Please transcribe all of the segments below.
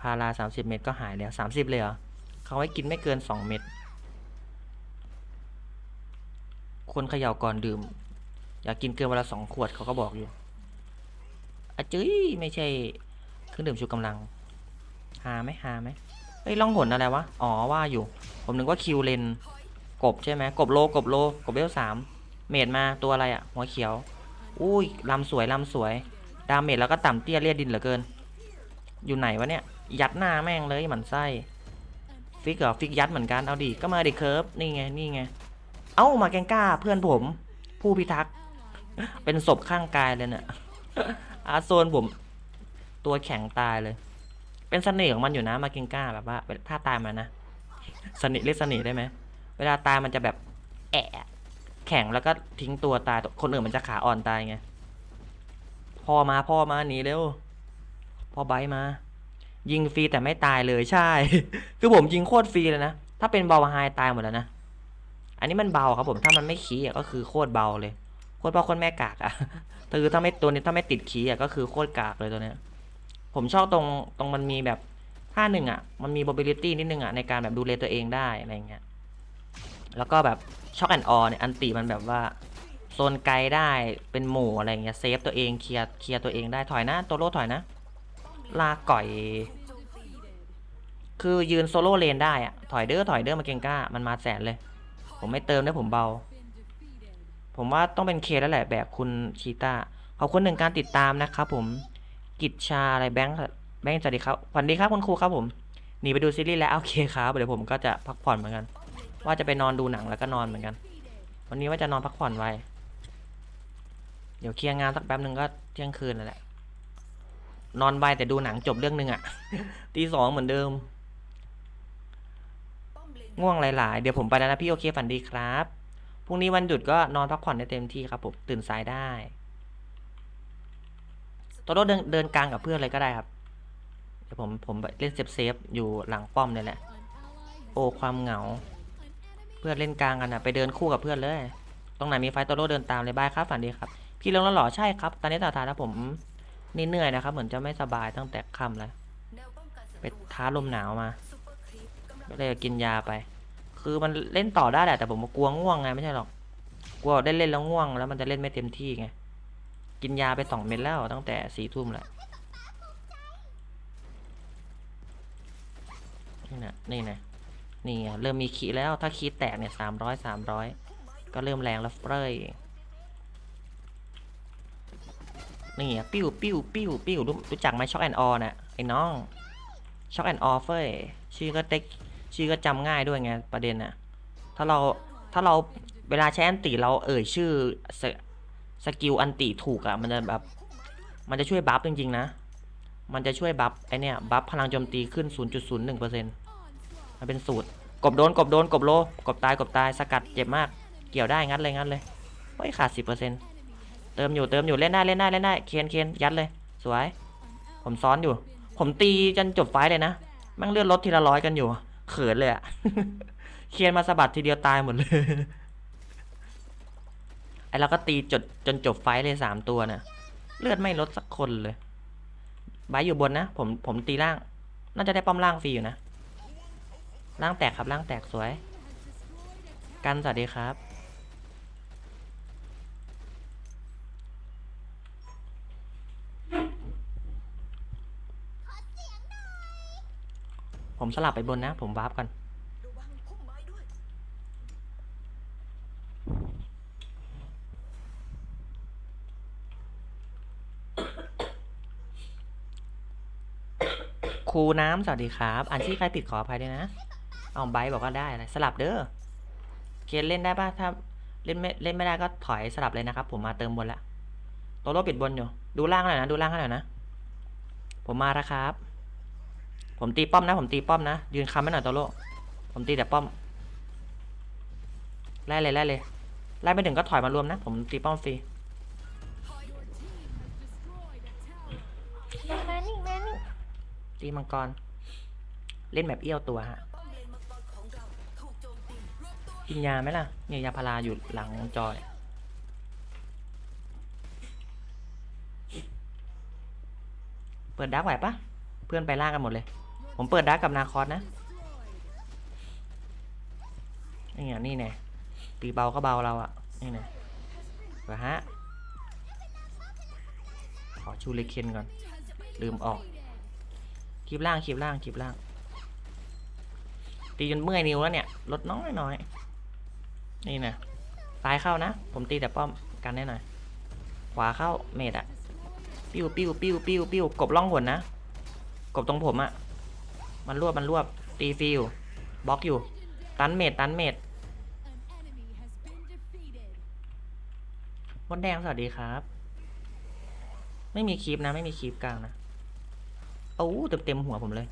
พาราสามสิบเม็ดก็หายแล้วสามสิบเลยเหรอเขาไว้กินไม่เกินสองเม็ดคนเขย่าก่อนดื่ม อยากกินเกินวันละสองขวดเขาก็บอกอยู่อะจื้ยไม่ใช่เครื่องดื่มชูกำลัง หาไหมหาไหมเอ้ยล่องหนอะไรวะ อ๋อว่าอยู่ ผมนึกว่าคิวเลนกบใช่ไหมกบโลกบโลกบเวลสามเมดมาตัวอะไรอะหัวเขียว อุ้ยลำสวยลำสวย ดาเมจแล้วก็ต่ำเตี้ยเลียดดินเหลือเกิน อยู่ไหนวะเนี่ย ยัดหน้าแม่งเลยหมันไส้ฟิกเหรอฟิกยัดเหมือนกันเอาดิก็มาดิเคิร์ฟนี่ไงนี่ไง เอ้ามาแกงก้าเพื่อนผม ผู้พิทักษ์เป็นศพข้างกายเลยเนี่ยอาโซนผมตัวแข็งตายเลย เป็นเสน่ห์ของมันอยู่นะมาเกงก้าแบบว่าถ้าตายมันนะสน่ห์เรียกสน่ห์ได้ไหมเวลาตายมันจะแบบแอะแข็งแล้วก็ทิ้งตัวตายคนอื่นมันจะขาอ่อนตายไงพ่อมาพ่อมาหนีเร็วพ่อไบมา ยิงฟรีแต่ไม่ตายเลยใช่ คือผมยิงโคตรฟรีเลยนะ ถ้าเป็นเบาไฮตายหมดแล้วนะ อันนี้มันเบาครับผม ถ้ามันไม่ขี้อะก็คือโคตรเบาเลย โคตรเบาโคตรแม่กากอะคือถ้าไม่ตัวนี้ถ้าไม่ติดขี้อะก็คือโคตรกากเลยตัวเนี้ย ผมชอบตรงตรงมันมีแบบท่าหนึ่งอะ มันมี mobility นิดนึงอะในการแบบดูแลตัวเองได้อะไรเงี้ย แล้วก็แบบช็อกแอนออเนี่ยอันติมันแบบว่าโซนไกลได้เป็นหมู่อะไรเงี้ยเซฟตัวเองเคลียร์เคลียร์ตัวเองได้ถอยนะตัวโลถอยนะ ลาก่อย คือยืนโซโล่เลนได้อะถอยเด้อถอยเด้อมาเกงก้า มันมาแสนเลย ผมไม่เติมได้ผมเบา ผมว่าต้องเป็นเคแล้วแหละแบบคุณชีตาขอบคุณหนึ่งการติดตามนะครับผม กิจชาอะไรแบงค์แบงค์สวัสดีครับสวัสดีครับคุณครูครับผมหนีไปดูซีรีส์แล้วโอเคครับเดี๋ยวผมก็จะพักผ่อนเหมือนกัน ว่าจะไปนอนดูหนังแล้วก็นอนเหมือนกัน วันนี้ว่าจะนอนพักผ่อนไว้ เดี๋ยวเคลียร์งานสักแป๊บหนึ่งก็เที่ยงคืนนั่นแหละ นอนไวแต่ดูหนังจบเรื่องหนึ่งอะตีสองเหมือนเดิม ง่วงหลาย ๆ เดี๋ยวผมไปแล้วนะพี่โอเคฝันดีครับพรุ่งนี้วันหยุดก็นอนพักผ่อนได้เต็มที่ครับผมตื่นสายได้ตัวรถเดินเดินกลางกับเพื่อนเลยก็ได้ครับ เดี๋ยวผมผมเล่นเซฟเซฟอยู่หลังป้อมเนี่ยแหละ โอ้ความเหงา เพื่อนเล่นกลางกันนะไปเดินคู่กับเพื่อนเลย ตรงไหนมีไฟตัวรถเดินตามเลยบายครับฝันดีครับ พี่เรื่องแล้วหรอใช่ครับ ตอนนี้ตาทาแล้วผม นี่เหนื่อยนะครับ เหมือนจะไม่สบายตั้งแต่ค่ำแล้ว ไปท้าลมหนาวมา ก็เลยกินยาไป คือมันเล่นต่อได้แหละแต่ผมกลัวง่วงไงไม่ใช่หรอก กลัวได้เล่นแล้วง่วง แล้วมันจะเล่นไม่เต็มที่ไง กินยาไปสองเม็ดแล้วตั้งแต่สี่ทุ่มแหละนี่นะนี่นะนี่เริ่มมีขีแล้วถ้าขีแตกเนี่ยสามร้อยสามร้อยก็เริ่มแรงแล้วเฟ้ย นี่ปิ้วปิ้วปิ้วปิ้วรู้จักไหมช็อกแอนออน่ะไอ้น้องช็อกแอนออเฟ้ยชื่อก็เต็กชื่อก็จำง่ายด้วยไงประเด็นน่ะถ้าเราถ้าเราเวลาใช้อันติเราเอ่ยชื่อสสกิลอันติถูกอะมันจะแบบมันจะช่วยบัฟจริงๆนะ มันจะช่วยบัฟไอเนี่ยบัฟพลังโจมตีขึ้น 0.01%มันเป็นสูตร กบโดนกบโดนกบโลกบตายกบตายสกัดเจ็บมากเกี่ยวได้งัดเลยงัดเลยเฮ้ยขาด 10%เติมอยู่เติมอยู่เล่นได้เล่นได้เล่นได้เคียนเคียนยัดเลย สวย ผมซ้อนอยู่ ผมตีจนจบไฟเลยนะแม่งเลื่อนรถทีละร้อยกันอยู่ เขินเลยอะเคียนมาสะบัดทีเดียวตายหมดเลยไอเราก็ตีจดจนจบไฟเลยสามตัวน่ะ เลือดไม่ลดสักคนเลยบร์ทอยู่บนนะ ผมผมตีล่าง น่าจะได้ป้อมล่างฟรีอยู่นะล่างแตกครับล่างแตกสวย กันสวัสดีครับ ผมสลับไปบนนะ ผมวาร์ปกันครูน้ำสวัสดีครับ อันที่ใครผิดขออภัยด้วยนะเอาไบร์ทบอกว่าได้อะไรสลับเด้อเคนเล่นได้ป่ะถ้าเล่นไม่เล่นไม่ได้ก็ถอยสลับเลยนะครับ ผมมาเติมบนละโตโร่ปิดบนอยู่ ดูล่างหน่อยนะ ดูล่างให้หน่อยนะ ผมมาแล้วครับ ผมตีป้อมนะ ผมตีป้อมนะ ยืนคำไว้หน่อยโตโร่ผมตีแต่ป้อมไล่เลยไล่เลยไล่ไม่ถึงก็ถอยมารวมนะ ผมตีป้อมฟรีมานี่มานี่ตีมังกร เล่นแบบเอี้ยวตัวฮะกินยาไหมล่ะเนี่ยยาพาราอยู่หลังจอเนี่ยเปิดดักไหวปะเพื่อนไปล่ากันหมดเลย ผมเปิดดักกับนาคอสนะนี่ไงนี่ไงตีเบาก็เบาเราอะนี่ไงเดี๋ยวฮะขอชูเลเคนก่อน ลืมออกคลิปล่างคลิปล่างคลิปล่าง ตีจนเมื่อยนิ้วแล้วเนี่ย ลดน้อยน้อย นี่นะซ้ายเข้านะ ผมตีแต่ป้อมกันได้หน่อย ขวาเข้าเมดอะปิ้วปิ้วปิ้วปิ้วปิ้วกบล่องหนนะ กบตรงผมอะ มันรวบมันรวบตีฟิวบล็อกอยู่ ตันเมดตันเมดมดแดงสวัสดีครับ ไม่มีคลิปนะ ไม่มีคลิปกลางนะโอ้เต็มเต็มหัวผมเลย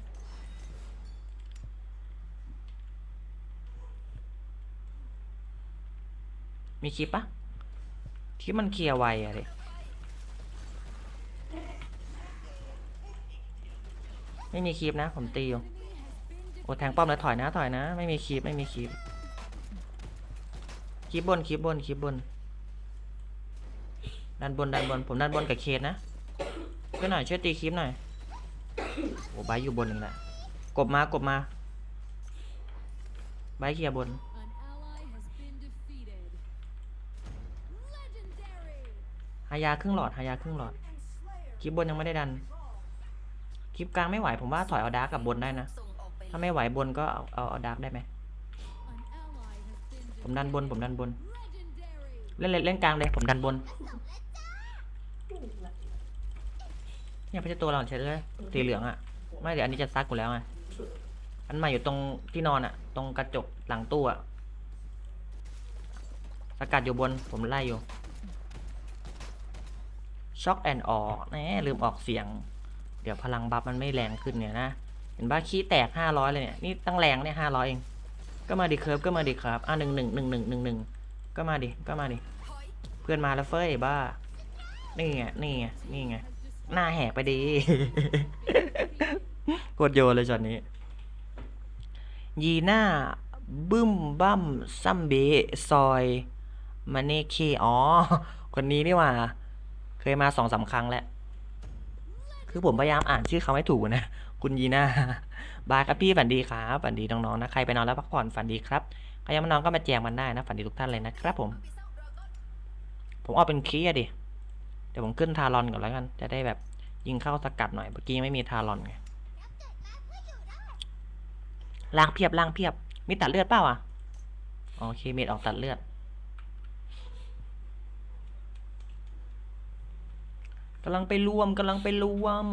มีคลิปปะคลิปมันเคลียร์ไวอะเดิ ไม่มีคลิปนะ ผมตีอยู่โอ้แทงป้อมแล้วถอยนะถอยนะ ไม่มีคลิปไม่มีคลิปคลิปบนคลิปบนคลิปบนด้านบนด้านบนผมด้านบนกับเคสนะช่วยหน่อยช่วยตีคลิปหน่อยโอ้ไบอยู่บนนึงแหละกบมากบมาไบเคลียบนหายาครึ่งหลอดหายาครึ่งหลอดคลิปบนยังไม่ได้ดัน คลิปกลางไม่ไหวผมว่าถอยเอาดาร์กกับบนได้นะ ถ้าไม่ไหวบนก็เอาเอาเอาดาร์กได้ไหมผมดันบนผมดันบน เล่นเล่นเล่นกลางเลยผมดันบนเนี่ยไม่ใช่ตัวเราใช่เลยสีเหลืองอะไม่เดี๋ยวอันนี้จะซักกูแล้วไงอันใหม่อยู่ตรงที่นอนอะตรงกระจกหลังตู้อะสกัดอยู่บนผมไล่อยู่ช็อกแอนออกแหน่ลืมออกเสียง ดี๋ยวพลังบัฟมันไม่แรงขึ้นเนี่ยนะ เห็นบ้าขี้แตกห้าร้อยเลยเนี่ย นี่ตั้งแรงเนี่ยห้าร้อยเอง ก็มาดิเคิร์ฟก็มาดิครับอะหนึ่งหนึ่งหนึ่งหนึ่งหนึ่งหนึ่งก็มาดิ ก็มาดิ เพื่อนมาแล้วเฟ้ยบ้า นี่ไง นี่ไง นี่ไง หน้าแหกไปดีโคตรโยนเลยช็อตนี้ ยีน่าบึ้มบั้มซัมเบซอยมาเนเคอ๋อ คนนี้นี่ว่า เคยมาสองสามครั้งแล้ว คือผมพยายามอ่านชื่อเขาให้ถูกนะ คุณยีน่า บายครับพี่ฝันดีครับ ฝันดีน้องๆนะ ใครไปนอนแล้วพักผ่อนฝันดีครับ ใครยังไม่นอนก็มาแจมมันได้นะ ฝันดีทุกท่านเลยนะครับผม ผมเอาเป็นคีย์อะดิ เดี๋ยวผมขึ้นทารอนก่อนแล้วกัน จะได้แบบยิงเข้าสกัดหน่อย เมื่อกี้ไม่มีทารอนไงล่างเพียบล่างเพียบ มีตัดเลือดเปล่าอะ โอเค เมดออกตัดเลือด กำลังไปรวมกำลังไปรวม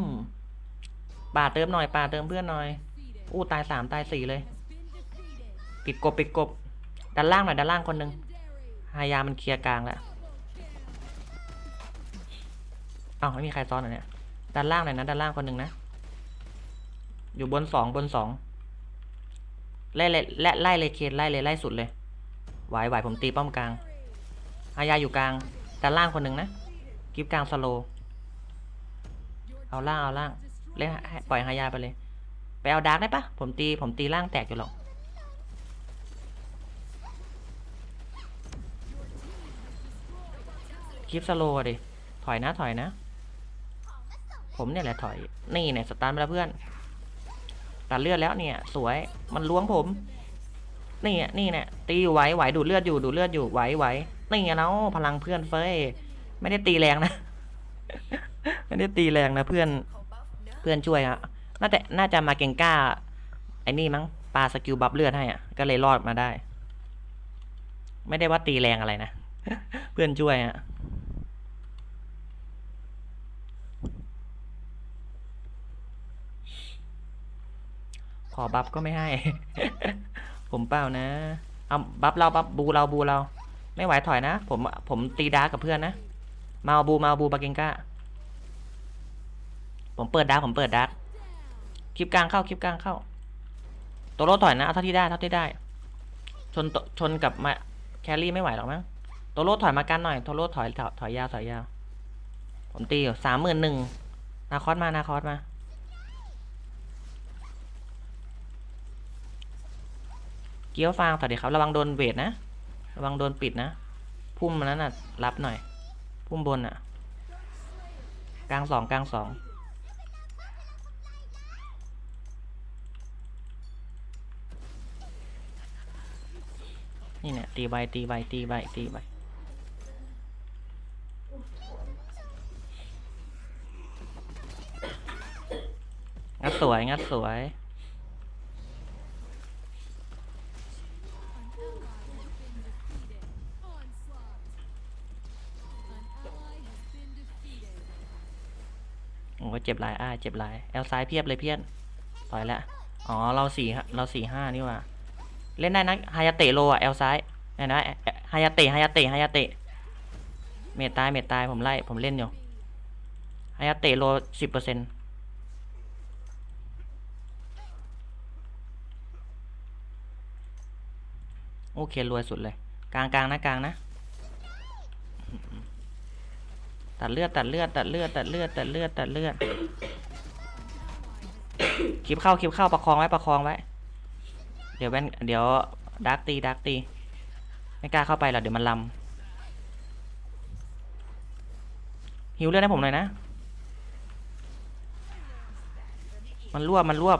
ป่าเติมหน่อยป่าเติมเพื่อนหน่อยอู้ตายสามตายสี่เลย ปิดกบปิดกบด้านล่างหน่อยด้านล่างคนหนึ่งฮายามันเคลียร์กลางแล้วอ้าวไม่มีใครซ้อนเหรอเนี่ยด้านล่างหน่อยนะด้านล่างคนหนึ่งนะอยู่บนสองบนสองไล่เลยและไล่เลยเคไล่เลยไล่สุดเลยไหวไหวผมตีป้อมกลางฮายาอยู่กลางด้านล่างคนหนึ่งนะกิฟกลางสโลว์ เอาล่างเอาล่างเล่นปล่อยฮายาไปเลย ไปเอาดาร์กได้ปะผมตีผมตีล่างแตกอยู่หรอกคลิปสโลดิ ถอยนะถอยนะ ผมเนี่ยแหละถอย นี่เนี่ยสตาร์ทไปแล้วเพื่อน ตัดเลือดแล้วเนี่ย สวย มันล้วงผม นี่อะนี่เนี่ยตีอยู่ไหวไหวดูดเลือดอยู่ดูดเลือดอยู่ไหวไหวนี่ไงเนาะพลังเพื่อนเฟ้ย ไม่ได้ตีแรงนะ ไม่ได้ตีแรงนะเพื่อนเพื่อนช่วยอะน่าจะน่าจะมาเก่งกล้าไอ้นี่มั้งปาสกิลบัฟเลือดให้อะก็เลยรอดมาได้ ไม่ได้ว่าตีแรงอะไรนะ เพื่อนช่วยอะขอบัฟก็ไม่ให้ ผมเปล่านะ เอาบัฟเราบัฟบูเราบูเรา ไม่ไหวถอยนะ ผมผมตีดาร์กับเพื่อนนะ มาบูมาบูปาเกงก้า ผมเปิดดาร์กผมเปิดดาร์กคลิปกลางเข้าคลิปกลางเข้า ตัวรถถอยนะเอาเท่าที่ได้เท่าที่ได้ ชนชนกับมาแครี่ไม่ไหวหรอกมั้งตัวรถถอยมากันหน่อยตัวรถถอยถอยยาวถอยยาวผมตีอยู่สามหมื่นหนึ่งนาคอสมานาคอสมาเกี๊ยวฟางสวัสดีครับ ระวังโดนเวทนะ ระวังโดนปิดนะ พุ่มมันนั้นน่ะ รับหน่อย พุ่มบนอะ กลางสองกลางสอง นี่เนี่ยตีใบตีใบตีใบตีใบงัดสวยงัดสวยโอ้เจ็บหลายอ้าเจ็บหลาย แอลซ้ายเพียบเลยเพี้ยนต่อยแล้วอ๋อ เราสี่เราสี่ห้านี่ว่า เล่นได้นะฮายาเตะโลอะแอลซ้ายเนี่ยนะฮายาเตะฮายาเตะฮายาเตะเมตตายเมตายผมไล่ผมเล่นอยู่ฮายาเตะโลสิบเปอร์เซ็นต์โอเครวยสุดเลย กลางกลางนะกลางนะ ตัดเลือดตัดเลือดตัดเลือดตัดเลือดตัดเลือดตัดเลือดคลิปเข้าคลิปเข้าประคองไว้ประคองไว้ เดี๋ยวแว่นเดี๋ยวดักตีดักตีไม่กล้าเข้าไปหรอกเดี๋ยวมันลำหิวเลือดให้ผมหน่อยนะ มันรวบมันรวบ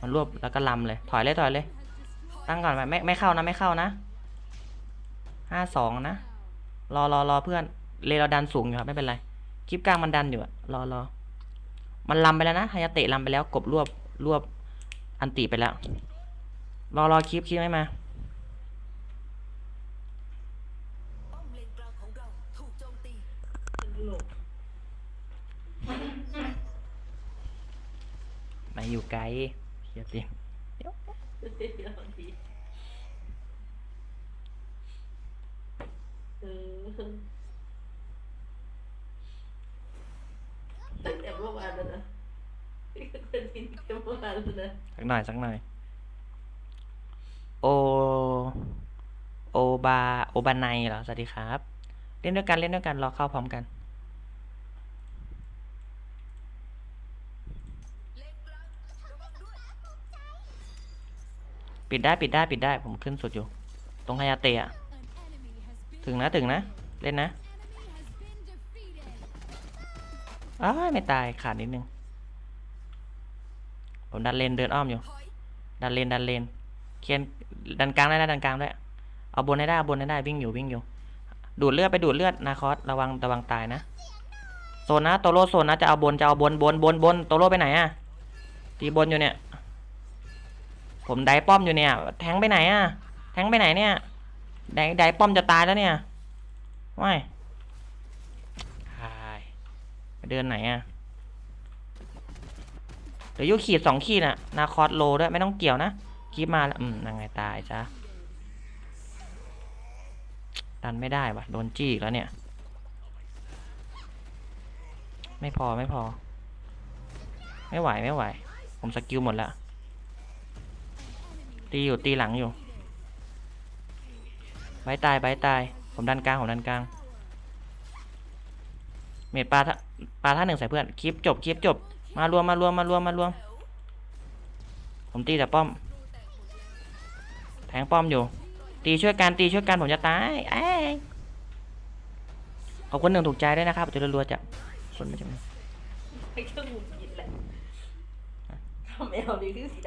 มันรวบแล้วก็ลำเลย ถอยเลยถอยเลย ตั้งก่อนไปไม่ไม่เข้านะไม่เข้านะห้าสองนะรอรอรอเพื่อนเลเราดันสูงอยู่ครับไม่เป็นไรคลิปกลางมันดันอยู่อะรอรอมันลำไปแล้วนะฮายาเตะลำไปแล้วกบรวบรวบ อันติไปแล้ว รอรอคลิปคลิปไม่มาอมเลนกลาองเราถูกโจมตีมาอยู่ไกลเฮียติตั้งแต่เมื่อวานแล้วนะ เป็นทีตั้งแต่เมื่อวานแล้วนะสักหน่อยสักหน่อย โอ โอบา โอบาไนเหรอ สวัสดีครับ เล่นด้วยกัน เล่นด้วยกัน รอเข้าพร้อมกัน ปิดได้ปิดได้ปิดได้ ผมขึ้นสุดอยู่ ตรงฮายาเตะอะถึงนะถึงนะ เล่นนะอ้ายไม่ตายขาดนิดนึง ผมดันเลนเดินอ้อมอยู่ถอยดันเลนดันเลนเคียนดันกลางได้นะดันกลางได้ เอาบนให้ได้เอาบนให้ได้วิ่งอยู่วิ่งอยู่ ดูดเลือดไปดูดเลือดนาคอสระวังระวังตายนะโซนนะโตโร่โซนนะจะเอาบนจะเอาบนบนบนบนโตโร่ไปไหนอะตีบนอยู่เนี่ย ผมไดป้อมอยู่เนี่ย แทงไปไหนอะแทงไปไหนเนี่ยไดไดป้อมจะตายแล้วเนี่ยไม่หายไปเดินไหนอะ เดี๋ยวอยุขีดสองขีดน่ะ นาคอสโลด้วย ไม่ต้องเกี่ยวนะคีบมาแล้ว อืมนางไงตายจ้ะดันไม่ได้วะโดนจี้แล้วเนี่ย ไม่พอไม่พอ ไม่ไหวไม่ไหว ผมสกิลหมดแล้วตีอยู่ตีหลังอยู่ใบตายใบตาย ผมดันกลางผมดันกลาง เมดปลาท่าปลาท่าหนึ่งใส่เพื่อน คลิปจบ คลิปจบ มารวมมารวมมารวมมารวม ผมตีแต่ป้อม แทงป้อมอยู่ ตีช่วยกันตีช่วยกันผมจะตายเอ้ยขอบคุณหนึ่งถูกใจด้วยนะครับจะรัวๆจากคนไม่จำไม่เครื่องหงุดหงิดแหละทำเอลดีที่สีด